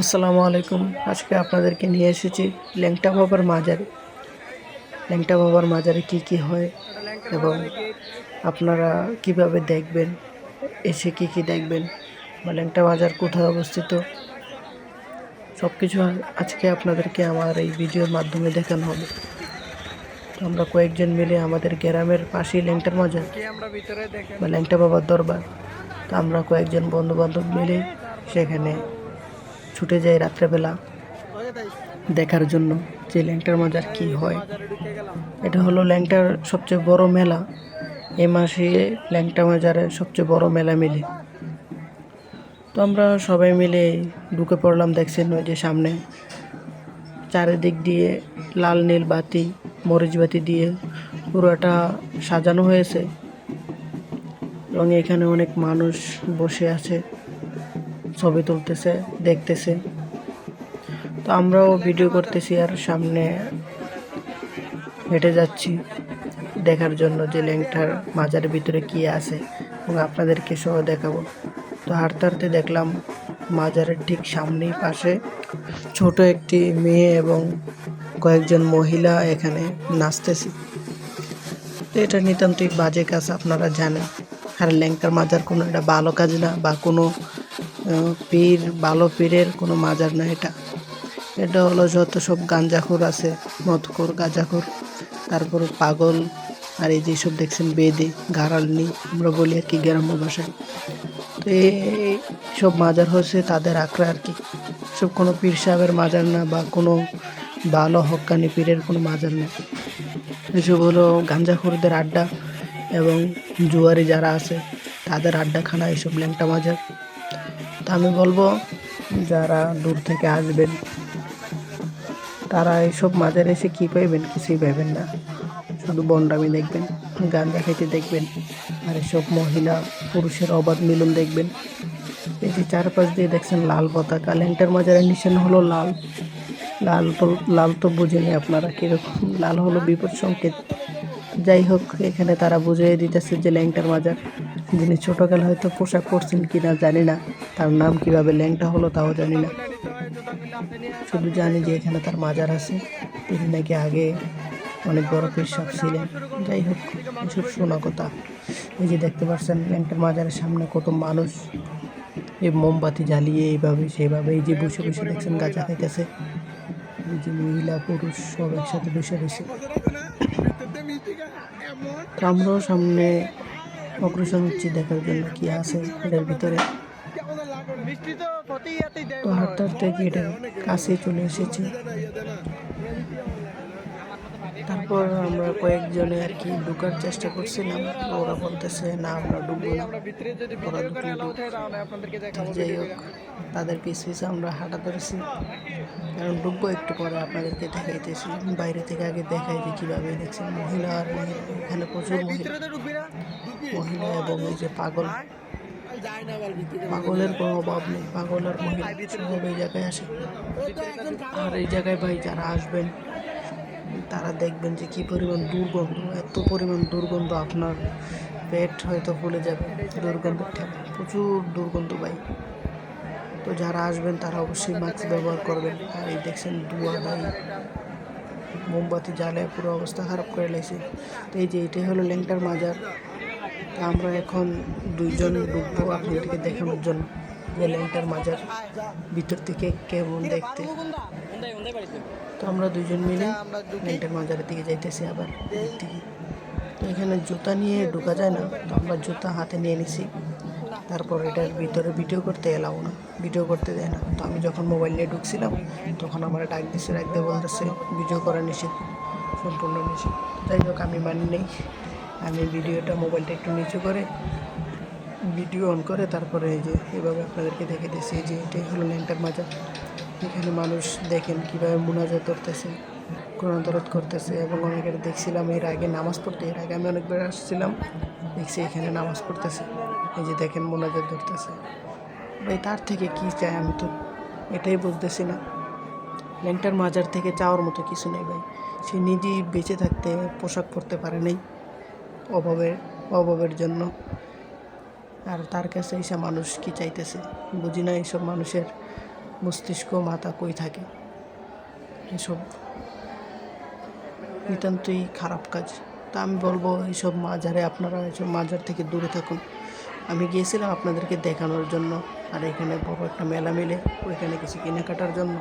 আসসালামু আলাইকুম। আজকে আপনাদেরকে নিয়ে এসেছি ল্যাংটা বাবার মাজারে। ল্যাংটা বাবার মাজারে কি কি হয় এবং আপনারা কীভাবে দেখবেন, এসে কি কি দেখবেন, বা ল্যাংটা বাজার কোথায় অবস্থিত সব কিছু আজকে আপনাদেরকে আমার এই ভিডিওর মাধ্যমে দেখানো হবে। তো আমরা কয়েকজন মিলে আমাদের গ্রামের পাশেই ল্যাংটার মাজার, বা ল্যাংটা বাবার দরবার। তো আমরা কয়েকজন বন্ধু বান্ধব মিলে সেখানে ছুটে যাই রাত্রেবেলা দেখার জন্য যে ল্যাংটার মাজার কি হয়। এটা হলো ল্যাংটার সবচেয়ে বড় মেলা। এ মাসে ল্যাংটা মাজারে সবচেয়ে বড় মেলা মিলে। তো আমরা সবাই মিলে ঢুকে পড়লাম, দেখছেন ওই যে সামনে। চারিদিক দিয়ে লাল নীল বাতি, মরিচ বাতি দিয়ে পুরোটা সাজানো হয়েছে। এবং এখানে অনেক মানুষ বসে আছে। ছবি তুলতেছে, দেখতেছে। তো আমরাও ভিডিও করতেছি আর সামনে হেঁটে যাচ্ছি দেখার জন্য যে ল্যাংটার মাজারের ভিতরে কি আছে এবং আপনাদেরকে সহ দেখাবো। তো হাঁটতে হাঁটতে দেখলাম মাজারের ঠিক সামনেই পাশে ছোট একটি মেয়ে এবং কয়েকজন মহিলা এখানে নাচতেছে। তো এটা নিতান্তই বাজে কাজ, আপনারা জানেন। আর ল্যাংটার মাজার কোনো এটা ভালো কাজ না বা কোনো পীর, ভালো পীরের কোনো মাজার না এটা। এটা হলো যত সব গাঞ্জাখোর আছে, মদখোর, গাঁজাখোর, তারপরে পাগল, আর এই যেসব দেখছেন বেদে গারালনি আমরা বলি আর কি গ্রাম্য ভাষায়। তো এই সব মাজার হচ্ছে তাদের আঁকড়া আর কি। সব কোনো পীর সাহেবের মাজার না বা কোনো ভালো হক্কানি পীরের কোনো মাজার না। এসব হলো গাঞ্জাখোরদের আড্ডা এবং জুয়ারি যারা আছে, তাদের আড্ডাখানা এইসব ল্যাংটা মাজার। তা আমি বলব, যারা দূর থেকে আসবেন, তারা এইসব মাজারে এসে কী পাইবেন কিছুই পাইবেন না। শুধু বন্ডামি দেখবেন গান দেখাইতে দেখবেন, আর এসব মহিলা, পুরুষের অবাধ মিলন দেখবেন। এই যে চারপাশ দিয়ে দেখছেন লাল পতাকা, ল্যাংটার মাজারের নিশান হলো লাল। লাল তো লাল তো বুঝেনি আপনারা কীরকম, লাল হলো বিপদ সংকেত। যাই হোক, এখানে তারা বুঝিয়ে দিতেছে যে ল্যাংটার মাজার যিনি ছোটোকাল হয়তো পোশাক পরছেন কি না জানি না। তার নাম কীভাবে ল্যাংটা হলো তাও জানি না। শুধু জানি যে এখানে তার মাজার আছে। তিনি নাকি আগে অনেক বড় পেশাব ছিলেন। যাই হোক এসব শোনা কথা। এই যে দেখতে পাচ্ছেন ল্যাংটার মাজারের সামনে কত মানুষ। এই মোমবাতি জ্বালিয়ে এইভাবে সেইভাবে এই যে বসে বসে দেখছেন গাঁজা খাইতেছে। এই যে মহিলা পুরুষ সব একসাথে বসে রয়েছে। আমরাও সামনে অগ্রসর হচ্ছি দেখার জন্য কি আছে এটার ভিতরে। তো হাঁটতে হাঁটতে গেটের কাছে চলে এসেছি। তারপর আমরা কয়েকজনে আর কি ঢুকার চেষ্টা করছিলাম। ওরা বলতেছে না আমরা ঢুকবো না। ওরা ঢুকলে ঢুক। তো যাই হোক তাদের পিছ পিছে আমরা হাঁটা ধরেছি। কারণ ঢুকবো একটু পরে আপনাদেরকে দেখাইতেছি। বাইরে থেকে আগে দেখাই যে কীভাবে দেখছি মহিলা আর মহিলা এখানে প্রচুর মহিলা। মহিলা এবং এই যে পাগল। পাগলের কোনো অভাব নেই। পাগল আর মহিলা সব এই জায়গায় আসে। আর এই জায়গায় ভাই যারা আসবেন তারা দেখবেন যে কী পরিমাণ দুর্গন্ধ, এত পরিমাণ দুর্গন্ধ আপনার পেট হয়তো ফুলে যাবে, দুর্গন্ধ প্রচুর দুর্গন্ধ ভাই। তো যারা আসবেন তারা অবশ্যই মাস্ক ব্যবহার করবেন। আর এই দেখছেন ধোঁয়া ভাই, মোমবাতি জ্বালে পুরো অবস্থা খারাপ করে লেগেছে তো এই যে এটাই হলো ল্যাংটার মাজার। তা আমরা এখন দুইজন ঢুকবো আপনাদেরকে দেখানোর জন্য, যে ল্যাংটার মাজার ভিতর থেকে কেমন দেখতে। তো আমরা দুজন মিলে ল্যাংটার মাজারের দিকে যাইতেছি আবার তো এখানে জুতা নিয়ে ঢোকা যায় না তো আমরা জুতা হাতে নিয়ে নিছি। তারপর এটার ভিতরে ভিডিও করতে এলাও না ভিডিও করতে দেয় না। তো আমি যখন মোবাইল নিয়ে ঢুকছিলাম তখন আমার ডাক দিচ্ছে রাখতে বলতেছে ভিডিও করা নিষেধ সম্পূর্ণ নিষেধ। যাই হোক আমি মানি নেই। আমি ভিডিওটা মোবাইলটা একটু নিচু করে ভিডিও অন করে তারপরে এই যে এভাবে আপনাদেরকে দেখে দিয়েছি যে এটাই হলো ল্যাংটার মাজার। এখানে মানুষ দেখেন কীভাবে মুনাজাত করতেছে, কোরআন দরদ করতেছে এবং অনেকের দেখছিলাম এর আগে নামাজ পড়তে, এর আগে আমি অনেকবার আসছিলাম, দেখছি এখানে নামাজ পড়তেছে, এই যে দেখেন মোনাজাত ধরতেছে। ভাই, তার থেকে কি চাই আমি তো এটাই বুঝতেছি না। ল্যাংটার মাজার থেকে চাওয়ার মতো কিছু নেই ভাই। সে নিজেই বেঁচে থাকতে পোশাক পরতে পারে নাই অভাবের অভাবের জন্য। আর তার কাছে এসে মানুষ কি চাইতেছে? বুঝি না এইসব মানুষের মস্তিষ্ক, মাথা কই থাকে? এসব নিতান্তই খারাপ কাজ। তা আমি বলব এইসব মাজারে আপনারা এইসব মাজার থেকে দূরে থাকুন। আমি গিয়েছিলাম আপনাদেরকে দেখানোর জন্য, আর এখানে বড় একটা মেলা মিলে, ওইখানে কিছু কেনাকাটার জন্য।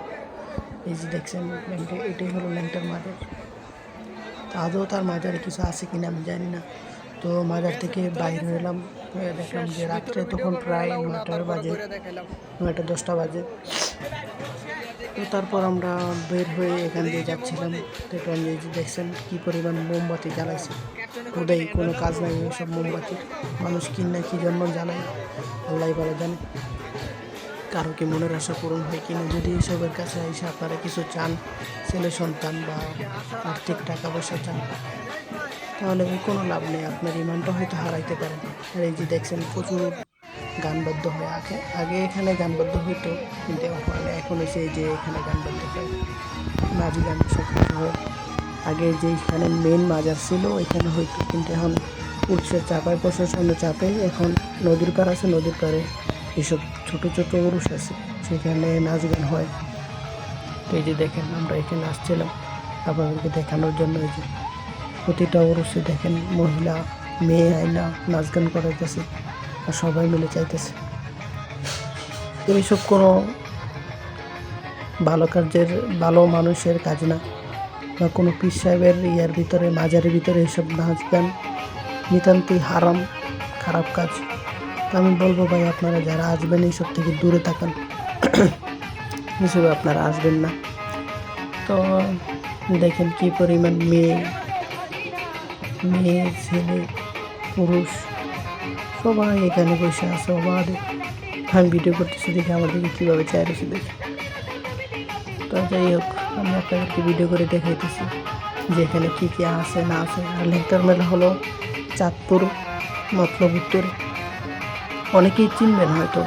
এই যে দেখছেন ল্যাংটা এটাই হলো ল্যাংটার মাজার। আদৌ তার মাজারে কিছু আছে কিনা আমি জানি না। তো মাজার থেকে বাইরে হলাম দেখলাম যে রাত্রে তখন প্রায় নয়টার বাজে, নয়টা দশটা বাজে। তো তারপর আমরা বের হয়ে এখান দিয়ে যাচ্ছিলাম। দেখলাম যে দেখছেন কী পরিমাণ মোমবাতি জ্বালাইছে। ওদের কোনো কাজ নাই, সব মোমবাতি। মানুষ কিন না কী জন্য জ্বালায় আল্লাহ বলে জানে। কারও কি মনের আশা পূরণ হয় কিনা, যদি এসবের কাছে এসে আপনারা কিছু চান, ছেলে সন্তান বা আর্থিক টাকা পয়সা চান, তাহলে কোনো লাভ নেই, আপনার ইমানটা হয়তো হারাইতে পারেন। আর এই যে দেখছেন প্রচুর গানবদ্ধ হয়ে আগে আগে এখানে গানবদ্ধ হইতো, কিন্তু এখন এখন এসে যে এখানে গানবদ্ধ হয়। নাচ গান সব হয়। আগে যে এখানে মেন মাজার ছিল এখানে হইতো। কিন্তু এখন পুলিশের চাপায় প্রশাসনের চাপে, এখন নদীর পার আছে, নদীর পাড়ে এসব ছোট ছোট উরুষ আছে। সেখানে নাচ গান হয়। তো এই যে দেখেন, আমরা এখানে আসছিলাম। আপনাদেরকে দেখানোর জন্য এই যে প্রতিটা উরুষে দেখেন মহিলা, মেয়ে আয়না নাচ গান করাইতেছে। আর সবাই মিলে চাইতেছে। এইসব কোনো ভালো কাজের ভালো মানুষের কাজ না। বা কোনো পীর সাহেবের ইয়ার ভিতরে, মাজারের ভিতরে এইসব নাচ গান নিতান্তই হারাম, খারাপ কাজ। তো আমি বলব ভাই, আপনারা যারা আসবেন এইসব থেকে দূরে থাকান। হিসেবে আপনারা আসবেন না। তো দেখেন কি পরিমাণ মেয়ে মেয়ে, ছেলে, পুরুষ। সবাই এখানে বসে আছে অবাধে আমি ভিডিও করতেছি দেখে আমাদেরকে কীভাবে চায় রয়েছে দেখে। তো যাই হোক, আমি আপনাদেরকে ভিডিও করে দেখাইতেছি যে এখানে কী কী আছে, না আছে। আর লেন্টার মেলা হলো চাঁদপুর, মতলব উত্তর। অনেকেই চিনবেন হয়তো।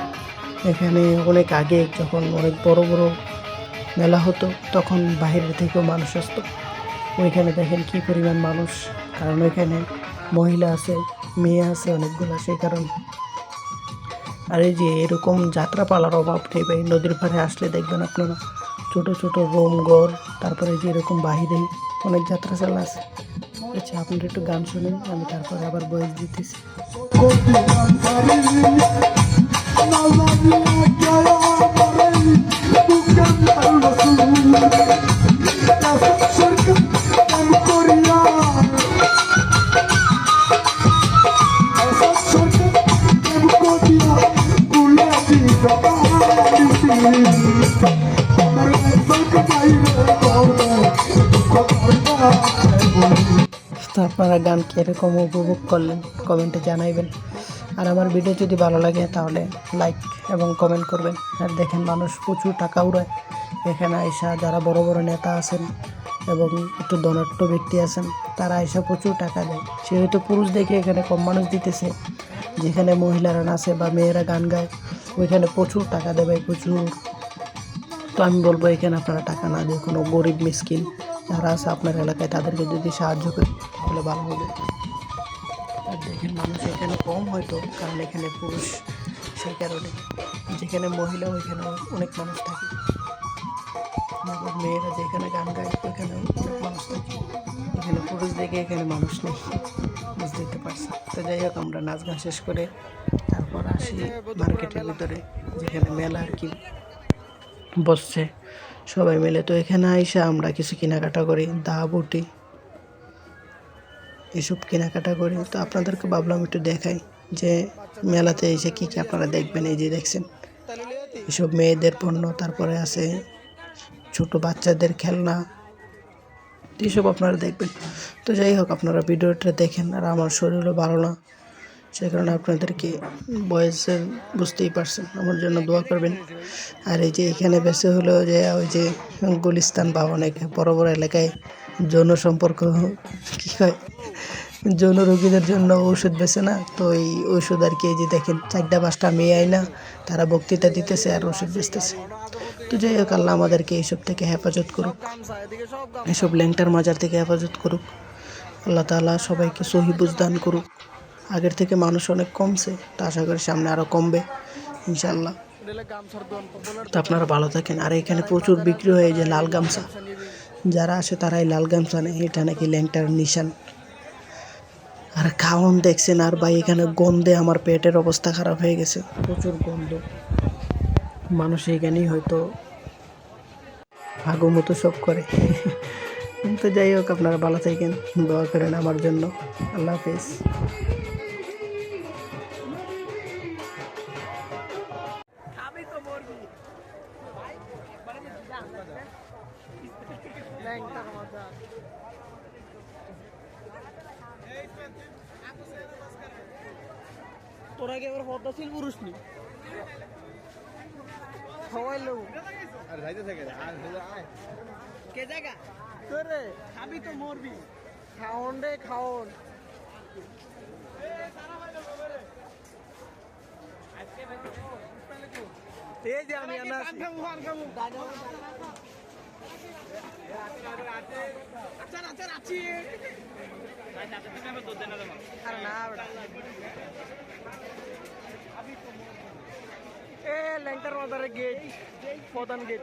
এখানে অনেক আগে যখন অনেক বড় বড় মেলা হতো, তখন বাইরের থেকেও মানুষ আসতো। ওইখানে দেখেন কী পরিমাণ মানুষ। কারণ ওইখানে মহিলা আছে, মেয়ে আছে, অনেকগুলো সেই কারণে। আর এই যে এরকম যাত্রা পালার অভাব ভাই নদীর পাড়ে আসলে দেখবেন আপনারা, ছোট ছোট রোম ঘর, তারপরে যে এরকম বাহিরে অনেক যাত্রা চালা আছে। আচ্ছা আপনারা একটু গান শুনেন, আমি তারপরে আবার বয়স দিতেছি। তো আপনারা গান কীরকম উপভোগ করলেন, কমেন্টে জানাইবেন। আর আমার ভিডিও যদি ভালো লাগে তাহলে লাইক এবং কমেন্ট করবেন। আর দেখেন মানুষ প্রচুর টাকা উড়ায়। এখানে আইসা যারা বড় বড় নেতা আছেন এবং একটু ধনাঢ্য ব্যক্তি আছেন, তারা আইসা প্রচুর টাকা দেয়। সেহেতু পুরুষ দেখে এখানে কম মানুষ দিতেছে। যেখানে মহিলারা নাচে বা মেয়েরা গান গায়, ওইখানে প্রচুর টাকা দেবে, প্রচুর। তো আমি বলব এখানে আপনারা টাকা না দিয়ে কোনো গরিব, মিসকিন যারা আছে আপনার এলাকায়, তাদেরকে যদি সাহায্য করে, তাহলে ভালো হবে। আর দেখেন মানুষ এখানে কম হয়তো, কারণ এখানে পুরুষ সেই কারণে। যেখানে মহিলা ওইখানে অনেক মানুষ থাকে। মেয়েরা যেখানে গান গায় ওইখানে অনেক মানুষ থাকে। এখানে পুরুষ দেখে এখানে মানুষ নেই। বুঝতে পারছি তো যাই হোক, আমরা নাচ গান শেষ করে তারপর আসি মার্কেটের ভিতরে, যেখানে মেলা আর কি বসছে। সবাই মিলে তো এখানে আইসা আমরা কিছু কেনাকাটা করি, দা, বটি, এসব কেনাকাটা করি। তো আপনাদেরকে ভাবলাম একটু দেখাই যে মেলাতে এসে কী কী আপনারা দেখবেন, এই যে দেখছেন। এসব মেয়েদের পণ্য, তারপরে আছে ছোট বাচ্চাদের খেলনা এইসব আপনারা দেখবেন। তো যাই হোক, আপনারা ভিডিওটা দেখেন আর আমার শরীরও ভালো না। সে কারণে আপনাদেরকে বয়সের বুঝতেই পারছেন। আমার জন্য দোয়া করবেন। আর এই যে এখানে বেশি হলো যে ওই যে গুলিস্তান বা অনেক বড় বড় এলাকায় যৌন সম্পর্ক কী হয়? যৌন রোগীদের জন্য ওষুধ বেছে না? তো এই ওষুধ আর কি যে দেখেন, চারটা পাঁচটা মেয়ে আয় না, তারা বক্তৃতা দিতেছে আর ওষুধ বেচতেছে। তো যাই হোক, আল্লাহ আমাদেরকে এইসব থেকে হেফাজত করুক। এসব ল্যাংটার মাজার থেকে হেফাজত করুক। আল্লাহ তাআলা সবাইকে সহি বুঝদান করুক। আগের থেকে মানুষ অনেক কমছে, তো আশা করি সামনে আরও কমবে ইনশাল্লাহ তো আপনারা ভালো থাকেন। আর এখানে প্রচুর বিক্রি হয়ে যে লাল গামছা। যারা আসে তারাই লাল গামছা নেয়। এটা নাকি ল্যাংটার নিশান। আর খাওয়ান দেখছেন, আর ভাই এখানে গন্ধে আমার পেটের অবস্থা খারাপ হয়ে গেছে। প্রচুর গন্ধ। মানুষ এখানেই হয়তো আগো মতো সব করে। তো যাই হোক, আপনারা ভালো থাকেন। দোয়া করেন আমার জন্য। আল্লাহ হাফিজ। তোরা কি এবার পদ্মাশীল পুরুষ নি? সবাই লোক। আর যাইতে থাকে আর কে জায়গা? তোরে। খাবি তো মরবি। খাওন রে খাওন। এই যে আমি আনা আচ্ছা আচ্ছা আছি আরে না বেটা এ ল্যাংটার মাথারে গেট প্রধান গেট